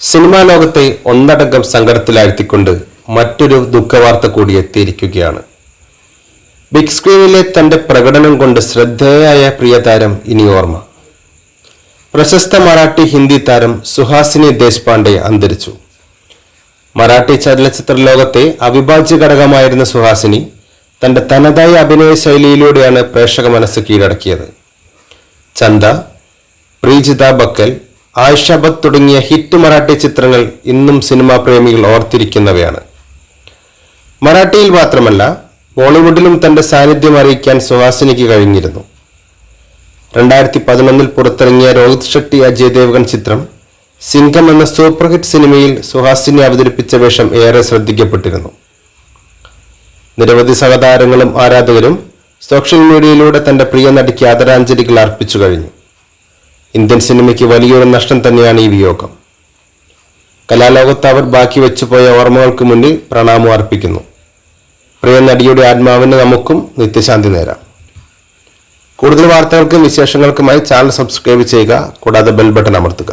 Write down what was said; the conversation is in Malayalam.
സിനിമാ ലോകത്തെ ഒന്നടങ്കം സങ്കടത്തിലാഴ്ത്തിക്കൊണ്ട് മറ്റൊരു ദുഃഖവാർത്ത കൂടി എത്തിയിരിക്കുകയാണ്. ബിഗ് സ്ക്രീനിലെ തന്റെ പ്രകടനം കൊണ്ട് ശ്രദ്ധേയായ പ്രിയതാരം ഇനി ഓർമ്മ. പ്രശസ്ത മറാഠി ഹിന്ദി താരം സുഹാസിനി ദേശ്പാണ്ഡെ അന്തരിച്ചു. മറാഠി ചലച്ചിത്ര ലോകത്തെ അവിഭാജ്യ ഘടകമായിരുന്ന സുഹാസിനി തന്റെ തനതായ അഭിനയ ശൈലിയിലൂടെയാണ് പ്രേക്ഷക മനസ്സ് കീഴടക്കിയത്. ചന്ദ പ്രീജിത ബക്കൽ ആയിഷ തുടങ്ങിയ ഹിറ്റ് മറാഠി ചിത്രങ്ങൾ ഇന്നും സിനിമാ പ്രേമികൾ ഓർത്തിരിക്കുന്നവയാണ്. മറാഠിയിൽ മാത്രമല്ല ബോളിവുഡിലും തന്റെ സാന്നിധ്യം അറിയിക്കാൻ സുഹാസിനിക്ക് കഴിഞ്ഞിരുന്നു. രണ്ടായിരത്തി പതിനൊന്നിൽ പുറത്തിറങ്ങിയ രോഹിത് ഷെട്ടി അജയ് ദേവ്ഗൺ ചിത്രം സിംഗം എന്ന സൂപ്പർ ഹിറ്റ് സിനിമയിൽ സുഹാസിനി അവതരിപ്പിച്ച വേഷം ഏറെ ശ്രദ്ധിക്കപ്പെട്ടിരുന്നു. നിരവധി സഹതാരങ്ങളും ആരാധകരും സോഷ്യൽ മീഡിയയിലൂടെ തന്റെ പ്രിയ നടിക്ക് ആദരാഞ്ജലികൾ അർപ്പിച്ചു കഴിഞ്ഞു. ഇന്ത്യൻ സിനിമയ്ക്ക് വലിയൊരു നഷ്ടം തന്നെയാണ് ഈ വിയോഗം. കലാലോകത്ത് അവർ ബാക്കി വെച്ചുപോയ ഓർമ്മകൾക്ക് മുന്നിൽ പ്രണാമം അർപ്പിക്കുന്നു. പ്രിയ നടിയുടെ ആത്മാവിന് നമുക്കും നിത്യശാന്തി നേരാം. കൂടുതൽ വാർത്തകൾക്കും വിശേഷങ്ങൾക്കുമായി ചാനൽ സബ്സ്ക്രൈബ് ചെയ്യുക കൂടാതെ ബെൽ ബട്ടൺ അമർത്തുക.